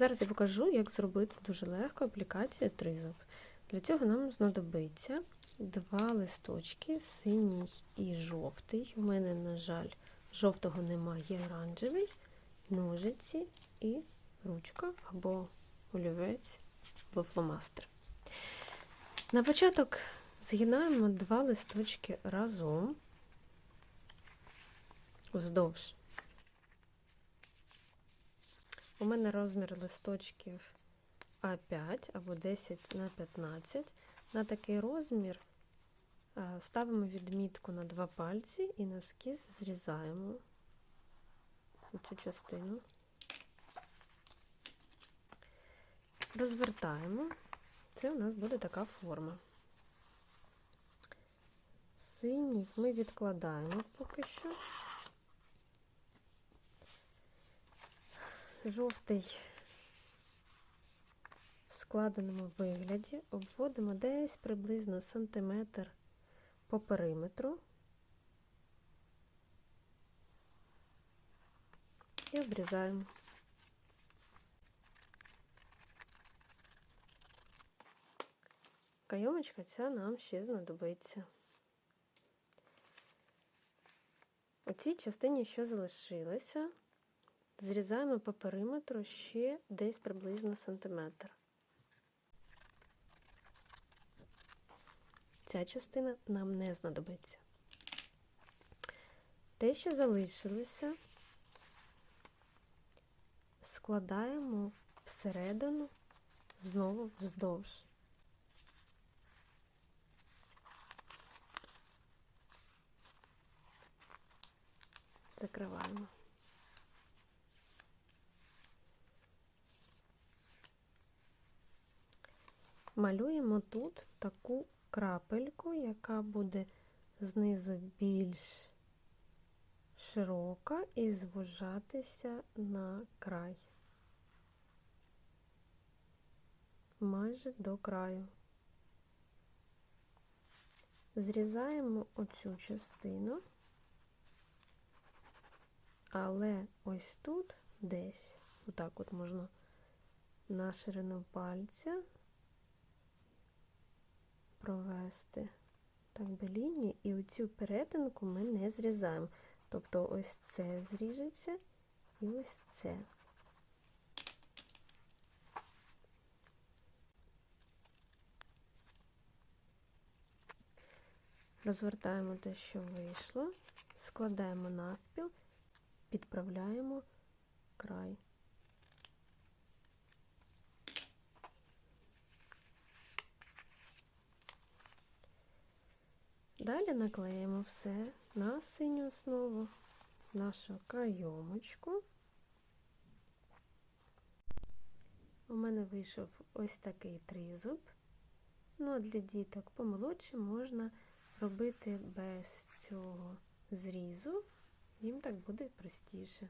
Зараз я покажу, як зробити дуже легко аплікацію тризуб. Для цього нам знадобиться два листочки, синій і жовтий. У мене, на жаль, жовтого немає оранжевий, ножиці і ручка або олівець або фломастер. На початок згинаємо два листочки разом вздовж. У мене розмір листочків А5 або 10 на 15. На такий розмір е, ставимо відмітку на два пальці і навскіз зрізаємо цю частину. Розвертаємо. Це у нас буде така форма. Синій ми відкладаємо поки що. Жовтий в складеному вигляді обводимо десь приблизно сантиметр по периметру і обрізаємо. Кайомочка ця нам ще знадобиться. У цій частині, що залишилося, зрізаємо по периметру ще десь приблизно сантиметр. Ця частина нам не знадобиться. Те, що залишилося, складаємо всередину знову вздовж. Закриваємо. Малюємо тут таку крапельку, яка буде знизу більш широка і звужатися на край. Майже до краю. Зрізаємо оцю частину, але ось тут десь, отак от можна на ширину пальця провести так би лінію, і оцю перетинку ми не зрізаємо. Тобто ось це зріжеться і ось це. Розвертаємо те, що вийшло, складаємо навпіл, підправляємо край. Далі наклеїмо все на синю основу, нашу кайомочку. У мене вийшов ось такий тризуб. Ну, а для діток помолодше можна робити без цього зрізу, їм так буде простіше.